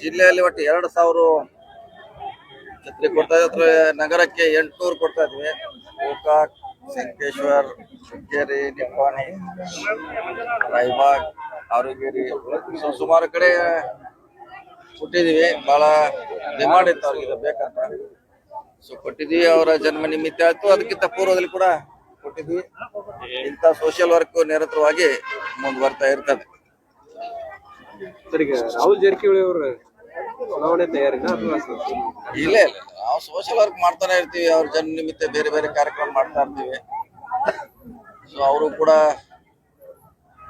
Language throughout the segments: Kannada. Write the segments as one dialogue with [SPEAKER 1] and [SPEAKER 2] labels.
[SPEAKER 1] ಜಿಲ್ಲೆಯಲ್ಲಿ ಒಟ್ಟು ಎರಡು ಸಾವಿರ ಛತ್ರಿ ಕೊಡ್ತಾ ಇದ್ರೆ ನಗರಕ್ಕೆ ಎಂಟುನೂರು ಕೊಡ್ತಾ ಇದ್ವಿ. ಗೋಕಾಕ್ ಸಂಕೇಶ್ವರ್ ಶೃಂಗೇರಿ ನಿಪ್ಪಾಣಿ ರಾಯಬಾಗ್ ಆರುಗೇರಿ ಸೊ ಸುಮಾರು ಕಡೆ ಕೊಟ್ಟಿದೀವಿ ಬಹಳ ಡಿಮಾಂಡ್ ಇತ್ತು ಅವ್ರಿಗೆ ಇದು ಬೇಕಂತ. ಸೊ ಕೊಟ್ಟಿದ್ವಿ ಅವರ ಜನ್ಮ ನಿಮಿತ್ತ ಆಯ್ತು. ಅದಕ್ಕಿಂತ ಪೂರ್ವದಲ್ಲಿ ಕೂಡ ಕೊಟ್ಟಿದ್ವಿ ಇಂಥ ಸೋಷಿಯಲ್ ವರ್ಕ್ ನಿರಂತರವಾಗಿ ಮುಂದುವರ್ತಾ ಇರ್ತದೆ.
[SPEAKER 2] ರಾಹುಲ್ ಜಾರಕಿಹೊಳಿ ಅವರ ಚುನಾವಣೆ ತಯಾರಿನ ಅಥವಾ
[SPEAKER 1] ಇಲ್ಲ ಇಲ್ಲ ನಾವು ಸೋಷಿಯಲ್ ವರ್ಕ್ ಮಾಡ್ತಾನೆ ಇರ್ತೀವಿ. ಅವ್ರ ಜನ ನಿಮಿತ್ತ ಬೇರೆ ಬೇರೆ ಕಾರ್ಯಕ್ರಮ ಮಾಡ್ತಾ ಇರ್ತೀವಿ. ಸೊ ಅವರು ಕೂಡ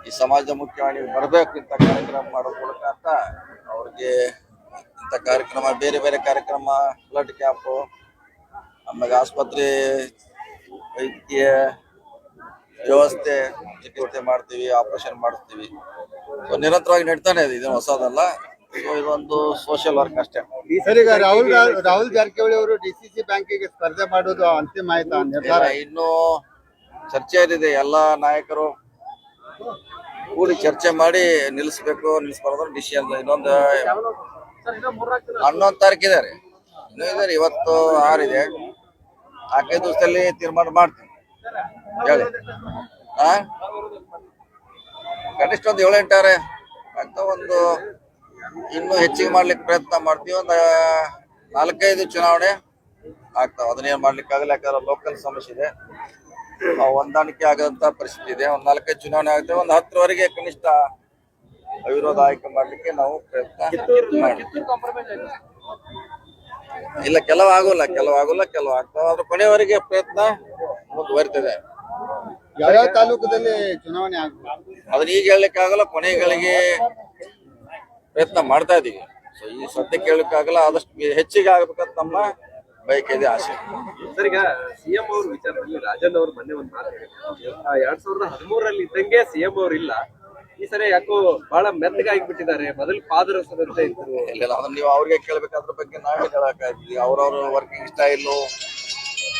[SPEAKER 1] ಈ ಸಮಾಜದ ಮುಖ್ಯವಾಗಿ ಬರಬೇಕು ಇಂಥ ಕಾರ್ಯಕ್ರಮ ಮಾಡೋ ಮೂಲಕ ಅಂತ ಅವ್ರಿಗೆ ಇಂಥ ಕಾರ್ಯಕ್ರಮ, ಬೇರೆ ಬೇರೆ ಕಾರ್ಯಕ್ರಮ ಬ್ಲಡ್ ಕ್ಯಾಂಪು ಆಮೇಲೆ ಆಸ್ಪತ್ರೆ, ವೈದ್ಯಕೀಯ ವ್ಯವಸ್ಥೆ ಚಿಕಿತ್ಸೆ ಮಾಡ್ತೀವಿ ಆಪರೇಷನ್ ಮಾಡಿಸ್ತೀವಿ. ಸೊ ನಿರಂತರವಾಗಿ ನಡೀತಾನೆ ಇದೆ ಇದು ಹೊಸದಲ್ಲ. ಸೊ ಇದೊಂದು ಸೋಷಿಯಲ್ ವರ್ಕ್ ಅಷ್ಟೇ.
[SPEAKER 3] ಸರ್ ಈಗ ರಾಹುಲ್ ರಾಹುಲ್ ಜಾರಕಿಹೊಳಿ ಅವರು ಡಿಸಿಸಿ ಬ್ಯಾಂಕಿಗೆ ಸ್ಪರ್ಧೆ ಮಾಡೋದು ಅಂತಿಮ ಆಯ್ತಾ ನಿರ್ಧಾರ?
[SPEAKER 1] ಇನ್ನು ಚರ್ಚೆ ಇದೆ ಎಲ್ಲಾ ನಾಯಕರು ಕೂಡಿ ಚರ್ಚೆ ಮಾಡಿ ನಿಲ್ಲಿಸ್ಬೇಕು ನಿಲ್ಲಿಸ್ಬಾರ್ದು ಡಿಸಿಷನ್ ಇನ್ನೊಂದು ಹನ್ನೊಂದು ತಾರೀಕು ಇದೆ ರೀ ಇನ್ನೂ ಇದೆ ರೀ ಇವತ್ತು ಆರಿದೆ ನಾಲ್ಕೈದು ದಿವಸದಲ್ಲಿ ತೀರ್ಮಾನ ಮಾಡ್ತೀನಿ. ಹೇಳಿ. ಹಾ ಕನಿಷ್ಠ ಒಂದು ಏಳು ಎಂಟಾರೆ ಅಂತ ಒಂದು ಇನ್ನೂ ಹೆಚ್ಚಿಗೆ ಮಾಡ್ಲಿಕ್ಕೆ ಪ್ರಯತ್ನ ಮಾಡ್ತೀವಿ. ಒಂದು ನಾಲ್ಕೈದು ಚುನಾವಣೆ ಆಗ್ತಾವ ಅದನ್ನೇನು ಮಾಡ್ಲಿಕ್ಕೆ ಆಗಲ್ಲ ಯಾಕಂದ್ರೆ ಲೋಕಲ್ ಸಮಸ್ಯೆ ಇದೆ. ಆ ಹೊಂದಾಣಿಕೆ ಆಗದಂತ ಪರಿಸ್ಥಿತಿ ಇದೆ. ಒಂದ್ ನಾಲ್ಕೈದು ಚುನಾವಣೆ ಆಗುತ್ತೆ ಒಂದ್ ಹತ್ತರವರೆಗೆ ಕನಿಷ್ಠ ಅವಿರೋಧ ಆಯ್ಕೆ ಮಾಡ್ಲಿಕ್ಕೆ ನಾವು ಪ್ರಯತ್ನ ಮಾಡ್ತೀವಿ ಇಲ್ಲ ಕೆಲವು ಆಗೋಲ್ಲ ಕೆಲವು ಆಗೋಲ್ಲ ಕೆಲವು ಆಗ್ತಾವ ಅದ್ರ ಕೊನೆಯವರೆಗೆ ಪ್ರಯತ್ನ ಮುಂದುವರಿತದೆ.
[SPEAKER 3] ಯಾವ್ಯಾವ ತಾಲೂಕದಲ್ಲಿ ಚುನಾವಣೆ ಆಗ್ಬೋದು?
[SPEAKER 1] ಅದನ್ನ ಈಗ ಹೇಳಲಿಕ್ಕೆ ಆಗಲ್ಲ ಕೊನೆಗಳಿಗೆ ಪ್ರಯತ್ನ ಮಾಡ್ತಾ ಇದೀವಿ. ಸೊ ಈ ಸದ್ಯಕ್ಕೆ ಕೇಳಲಿಕ್ಕಾಗಲ್ಲ ಆದಷ್ಟು ಹೆಚ್ಚಿಗೆ ಆಗ್ಬೇಕಂತ ನಮ್ಮ ಬಯಕೆ ಇದೆ ಆಸೆ.
[SPEAKER 2] ಸರ್ ಈಗ ಸಿಎಂ ಅವ್ರ ವಿಚಾರದಲ್ಲಿ ರಾಜನ್ ಅವ್ರು ಮೊನ್ನೆ ಒಂದು ಮಾತು ಎರಡ್ ಸಾವಿರದ ಹದಿಮೂರರಲ್ಲಿ ಇದ್ದಂಗೆ ಸಿಎಂ ಅವ್ರು ಇಲ್ಲ. ಈ ಸರಿ ಯಾಕೋ ಬಹಳ ಮೆತ್ತಗಾಗಿಬಿಟ್ಟಿದ್ದಾರೆ ಮೊದಲು ಪಾದರಸದಂತೆ ಇದ್ರು.
[SPEAKER 1] ಇಲ್ಲ ಅದನ್ನ ನೀವು ಅವ್ರಿಗೆ ಕೇಳ್ಬೇಕಾದ್ರ ಬಗ್ಗೆ ನಾವೇ ಹೇಳಕ್ಕಾಗ್ಲಿ ಅವ್ರವ್ರ ವರ್ಕಿಂಗ್ ಸ್ಟೈಲು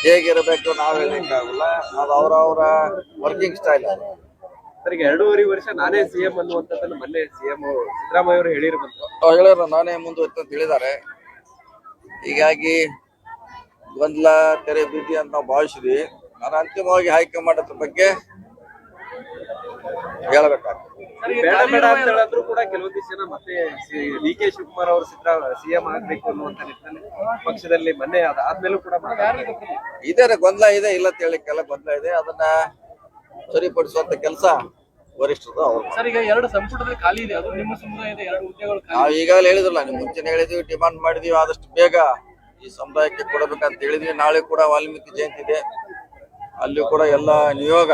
[SPEAKER 1] ಹೇಗಿರಬೇಕು ನಾವ್ ಹೇಳಕ್ಕಾಗಲ್ಲ ಅದು ಅವರವರ ವರ್ಕಿಂಗ್ ಸ್ಟೈಲ್
[SPEAKER 2] ಸರ್ ಈಗ ಎರಡೂವರೆ ವರ್ಷ ನಾನೇ ಸಿಎಂ ಅನ್ನುವಂಥದ್ದನ್ನ ಮೊನ್ನೆ ಸಿಎಂ ಸಿದ್ದರಾಮಯ್ಯ ಅವರು ಹೇಳಿರ್ಬಂತು
[SPEAKER 1] ಅವ್ರು ಹೇಳಿದ್ರು ನಾನೇ ಮುಂದುವರಿತು ಅಂತ ಹೇಳಿದ್ದಾರೆ. ಹೀಗಾಗಿ ಗೊಂದಲ ತೆರೆ ಬೀದಿ ಅಂತ ನಾವು ಭಾವಿಸಿದ್ವಿ. ನಾನು ಅಂತಿಮವಾಗಿ ಆಯ್ಕೆ ಮಾಡೋದ್ರ ಬಗ್ಗೆ ಹೇಳಬೇಕಾಗ್ತದೆ.
[SPEAKER 2] ಬೇಡ ಬೇಡ ಅಂತ ಹೇಳಿದ್ರು ಕೂಡ ಕೆಲವೊಂದಿಷ್ಟು ಜನ ಮತ್ತೆ ಡಿ ಕೆ ಶಿವಕುಮಾರ್ ಅವರು ಸಿದ್ದರಾಮ ಸಿಎಂ ಆಗ್ಬೇಕು ಅನ್ನುವಂತ ನಿಟ್ಟಿನಲ್ಲಿ ಪಕ್ಷದಲ್ಲಿ ಮೊನ್ನೆ ಅದಾದ್ಮೇಲೂ ಕೂಡ.
[SPEAKER 1] ಇದೆ ಗೊಂದಲ ಇದೆ ಇಲ್ಲ ಅಂತ ಹೇಳಿಕ್ಕೆಲ್ಲ ಗೊಂದಲ ಇದೆ. ಅದನ್ನ ಸರಿಪಡಿಸುವಂತ ಕೆಲಸ ವರಿಷ್ಠರು ಅವರು.
[SPEAKER 4] ಸರ್ ಈಗ ಎರಡು ಸಂಪುಟದಲ್ಲಿ ಖಾಲಿ ಇದೆ. ಅದು ನಿಮ್ಮ ಸಮುದಾಯದ ಎರಡು ಹುದ್ದೆಗಳು ಖಾಲಿ
[SPEAKER 1] ನಾವು ಈಗಾಗಲೇ ಹೇಳಿದ್ರಲ್ಲ ನಿಮ್ ಮುಂಚೆನೆ ಹೇಳಿದ್ವಿ ಡಿಮಾಂಡ್ ಮಾಡಿದೀವಿ ಆದಷ್ಟು ಬೇಗ ಈ ಸಮುದಾಯಕ್ಕೆ ಕೊಡಬೇಕಂತ ಹೇಳಿದ್ವಿ. ನಾಳೆ ಕೂಡ ವಾಲ್ಮೀಕಿ ಜಯಂತಿ ಇದೆ. ಅಲ್ಲಿ ಕೂಡ ಎಲ್ಲ ನಿಯೋಗ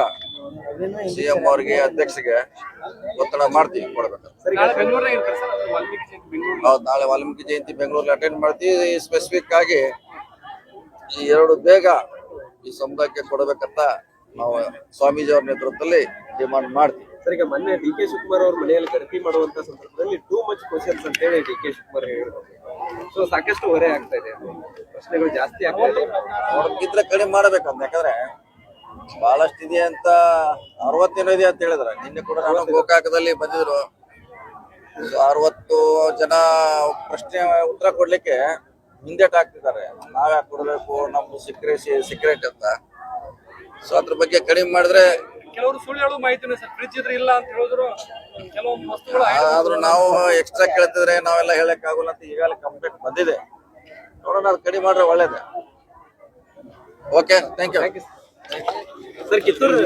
[SPEAKER 1] ಸಿಎಂ ಅವರಿಗೆ ಅಧ್ಯಕ್ಷಗೆ ಒತ್ತಡ ಮಾಡ್ತೀವಿ ಕೊಡಬೇಕು.
[SPEAKER 4] ನಾಳೆ ಬೆಂಗಳೂರಾಗ ಇರ್ತಾರೆ ಸರ್? ಅದು ವಾಲ್ಮೀಕಿ ಜಯಂತಿ ಬೆಂಗಳೂರು
[SPEAKER 1] ಹೌದು ನಾಳೆ ವಾಲ್ಮೀಕಿ ಜಯಂತಿ ಬೆಂಗಳೂರಲ್ಲಿ ಅಟೆಂಡ್ ಮಾಡ್ತೀವಿ. ಸ್ಪೆಸಿಫಿಕ್ ಆಗಿ ಈ ಎರಡು ಬೇಗ ಈ ಸಮುದಾಯಕ್ಕೆ ಕೊಡಬೇಕಂತ ನಾವು ಸ್ವಾಮೀಜಿ ಅವ್ರ ನೇತೃತ್ವದಲ್ಲಿ ಡಿಮಾಂಡ್ ಮಾಡ್ತೀವಿ.
[SPEAKER 2] ಸರ್ ಈಗ ಮೊನ್ನೆ ಡಿ ಕೆ ಶಿವಕುಮಾರ್ ಅವ್ರ ಮನೆಯಲ್ಲಿ ಗಣತಿ ಮಾಡುವಂತ ಸಂದರ್ಭದಲ್ಲಿ ಟೂ ಮಚ್ ಕ್ವಶನ್ಸ್ ಅಂತ ಹೇಳಿ ಡಿ ಕೆ ಶಿವಕುಮಾರ್ ಹೇಳಿದ್ರು. ಸೊ ಸಾಕಷ್ಟು ಹೊರೆ ಆಗ್ತಾ ಇದೆ. ಪ್ರಶ್ನೆಗಳು ಜಾಸ್ತಿ ಆಗ್ತಾ ಇದೆ.
[SPEAKER 1] ಇದ್ರೆ ಕಡಿಮೆ ಮಾಡ್ಬೇಕಂತ ಯಾಕಂದ್ರೆ ಬಹಳಷ್ಟು ಇದೆ ಅಂತ ಅರವತ್ತೇನೋ ಇದೆ ಅಂತ ಹೇಳಿದ್ರೆ. ನಿನ್ನೆ ಕೂಡ ನಾನು ಗೋಕಾಕದಲ್ಲಿ ಬಂದಿದ್ರು. ಅರವತ್ತು ಜನ ಪ್ರಶ್ನೆ ಉತ್ತರ ಕೊಡ್ಲಿಕ್ಕೆ ಹಿಂದೇಟ್ ಹಾಕ್ತಿದ್ದಾರೆ ನಾವ್ಯಾಕೆ ಕೊಡಬೇಕು ಕೊಡ್ಬೇಕು ನಮ್ದು ಸಿಕ್ರೆಸಿ ಸೀಕ್ರೆಟ್ ಅಂತ. ಸೊ ಅದ್ರ ಬಗ್ಗೆ ಕಡಿಮೆ ಮಾಡಿದ್ರೆ
[SPEAKER 4] ಕೆಲವರು ಸುಳ್ಳು ಹೇಳೋ ಮಾಹಿತಿ ಸರ್. ಫ್ರಿಜ್ ಇದ್ರೆ ಇಲ್ಲ ಅಂತ ಹೇಳಿದ್ರು ಕೆಲವೊಂದು ವಸ್ತುಗಳು
[SPEAKER 1] ಆದ್ರೂ ನಾವು ಎಕ್ಸ್ಟ್ರಾ ಕೇಳ್ತಿದ್ರೆ ನಾವೆಲ್ಲ ಹೇಳಕ್ ಆಗೋಲ್ಲ ಅಂತ ಈಗಾಗಲೇ ಕಂಪ್ಲೇಂಟ್ ಬಂದಿದೆ. ನೋಡೋಣ ಅದು ಕಡಿಮೆ ಮಾಡ್ರೆ ಒಳ್ಳೇದೆ. Okay thank you
[SPEAKER 2] sir Kittur